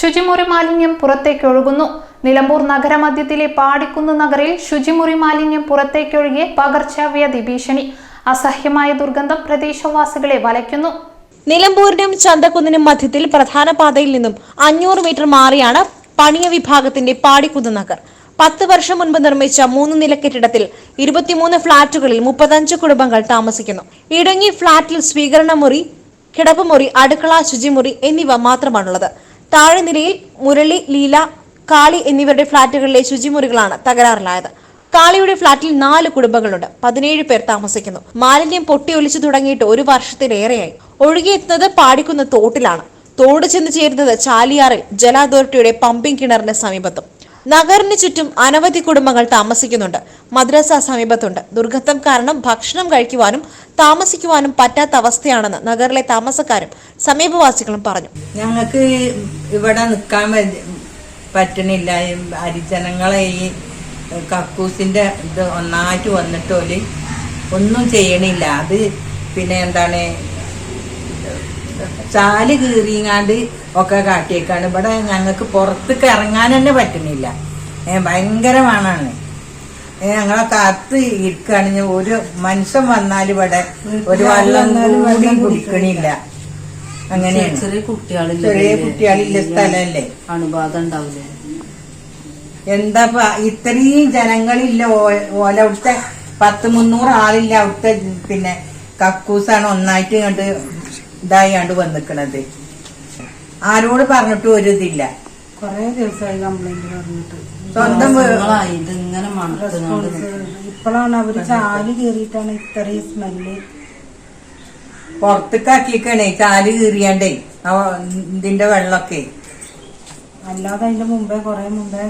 ശുചിമുറി മാലിന്യം പുറത്തേക്ക് ഒഴുകുന്നു നിലമ്പൂർ നഗരമധ്യത്തിലെ പാടിക്കുന്ന് നഗറിൽ ശുചിമുറി മാലിന്യം പുറത്തേക്കൊഴുകിയ പകർച്ചവ്യാധി ഭീഷണി. അസഹ്യമായ ദുർഗന്ധം പ്രദേശവാസികളെ വലയ്ക്കുന്നു. നിലമ്പൂരിനും ചന്തക്കുന്നിനും മധ്യത്തിൽ പ്രധാന പാതയിൽ നിന്നും അഞ്ഞൂറ് മീറ്റർ മാറിയാണ് പണിയ വിഭാഗത്തിന്റെ പാടിക്കുന്ന് നഗർ. പത്ത് വർഷം മുൻപ് നിർമ്മിച്ച മൂന്ന് നില കെട്ടിടത്തിൽ ഇരുപത്തിമൂന്ന് ഫ്ളാറ്റുകളിൽ മുപ്പത്തഞ്ച് കുടുംബങ്ങൾ താമസിക്കുന്നു. ഇടുങ്ങി ഫ്ളാറ്റിൽ സ്വീകരണ മുറി കിടപ്പുമുറി അടുക്കള ശുചിമുറി എന്നിവ മാത്രമാണുള്ളത്. താഴെ നിലയിൽ മുരളി ലീല കാളി എന്നിവരുടെ ഫ്ളാറ്റുകളിലെ ശുചിമുറികളാണ് തകരാറിലായത്. കാളിയുടെ ഫ്ളാറ്റിൽ നാല് കുടുംബങ്ങളുണ്ട്. പതിനേഴ് പേർ താമസിക്കുന്നു. മാലിന്യം പൊട്ടിയൊലിച്ചു തുടങ്ങിയിട്ട് ഒരു വർഷത്തിലേറെയായി. ഒഴുകിയെത്തുന്നത് പാടിക്കുന്ന തോട്ടിലാണ്. തോട് ചെന്ന് ചേരുന്നത് ചാലിയാറിൽ ജല അതോറിറ്റിയുടെ പമ്പിംഗ് കിണറിന് സമീപത്തും. നഗറിന് ചുറ്റും അനവധി കുടുംബങ്ങൾ താമസിക്കുന്നുണ്ട്. മദ്രസ സമീപത്തുണ്ട്. ദുർഗന്ധം കാരണം ഭക്ഷണം കഴിക്കുവാനും താമസിക്കുവാനും പറ്റാത്ത അവസ്ഥയാണെന്ന് നഗറിലെ താമസക്കാരും സമീപവാസികളും പറഞ്ഞു. ഞങ്ങൾക്ക് ഇവിടെ നിൽക്കാൻ പറ്റണില്ല. ഹരിജനങ്ങളെ ഈ കക്കൂസിന്റെ ഇത് ഒന്നായിട്ട് വന്നിട്ടോൽ ഒന്നും ചെയ്യണില്ല. അത് പിന്നെ എന്താണ്? ചാൽ കീറിങ്ങാണ്ട് ഒക്കെ കാട്ടിയേക്കാണ്. ഇവിടെ ഞങ്ങൾക്ക് പുറത്തേക്ക് ഇറങ്ങാൻ തന്നെ പറ്റണില്ല. ഭയങ്കരമാണ് ഞങ്ങളെ കാത്ത് ഇരിക്കുകയാണെങ്കിൽ ഒരു മനുഷ്യൻ വന്നാൽ ഇവിടെ ഒരു വെള്ളം കൂടി കുടിക്കണില്ല. അങ്ങനെയാണ്. ചെറിയ കുട്ടികളില്ല? ചെറിയ കുട്ടികളില്ല സ്ഥലല്ലേ അണുബാധ ഉണ്ടാവില്ലേ? എന്താ ഇത്രയും ജനങ്ങളില്ല ഓല അവിടുത്തെ പത്ത് മുന്നൂറ് ആളില്ല അവിടുത്തെ പിന്നെ കക്കൂസാണ് ഒന്നായിട്ട് ഇങ്ങോട്ട് ഇതായാണ്ട് വന്നിക്കണത്. ആരോട് പറഞ്ഞിട്ട് ഒരു ഇതില്ല. കൊറേ ദിവസമായി കംപ്ലൈന്റ് പറഞ്ഞിട്ട്. സ്വന്തം ഇതിങ്ങനെ ഇപ്പോഴാണ് അവർ ചാൽ കയറിയിട്ടാണ് ഇത്രയും സ്മെല്ല് പുറത്തേക്കാക്കിയേക്കണേ കാൽ കീറിയാണ്ടേ ആ ഇതിന്റെ വെള്ളമൊക്കെ. അല്ലാതെ അതിന്റെ മുമ്പേ കൊറേ മുമ്പേ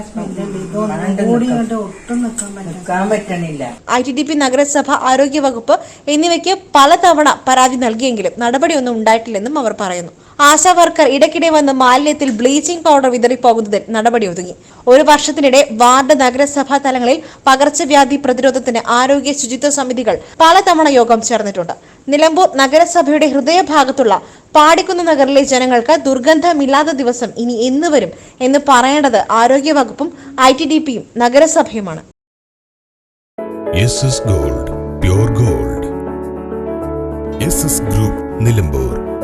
ഒട്ടും നിൽക്കാൻ പറ്റണില്ല. ഐ ടി ഡി പി നഗരസഭ ആരോഗ്യ വകുപ്പ് എന്നിവയ്ക്ക് പലതവണ പരാതി നൽകിയെങ്കിലും നടപടിയൊന്നും ഉണ്ടായിട്ടില്ലെന്നും അവർ പറയുന്നു. ആശാ വർക്കർ ഇടയ്ക്കിടെ വന്ന് മാലിന്യത്തിൽ ബ്ലീച്ചിംഗ് പൗഡർ വിതറിപ്പോകുന്നതിൽ നടപടി ഒതുങ്ങി. ഒരു വർഷത്തിനിടെ വാർഡ് നഗരസഭാ തലങ്ങളിൽ പകർച്ചവ്യാധി പ്രതിരോധത്തിന് ആരോഗ്യ ശുചിത്വ സമിതികൾ പലതവണ യോഗം ചേർന്നിട്ടുണ്ട്. നിലമ്പൂർ നഗരസഭയുടെ ഹൃദയഭാഗത്തുള്ള പാടിക്കുന്ന നഗറിലെ ജനങ്ങൾക്ക് ദുർഗന്ധമില്ലാത്ത ദിവസം ഇനി എന്ന് വരും എന്ന് പറയേണ്ടത് ആരോഗ്യവകുപ്പും ഐ ടി ഡി പിയും നഗരസഭയുമാണ്. Gold group Nilambur.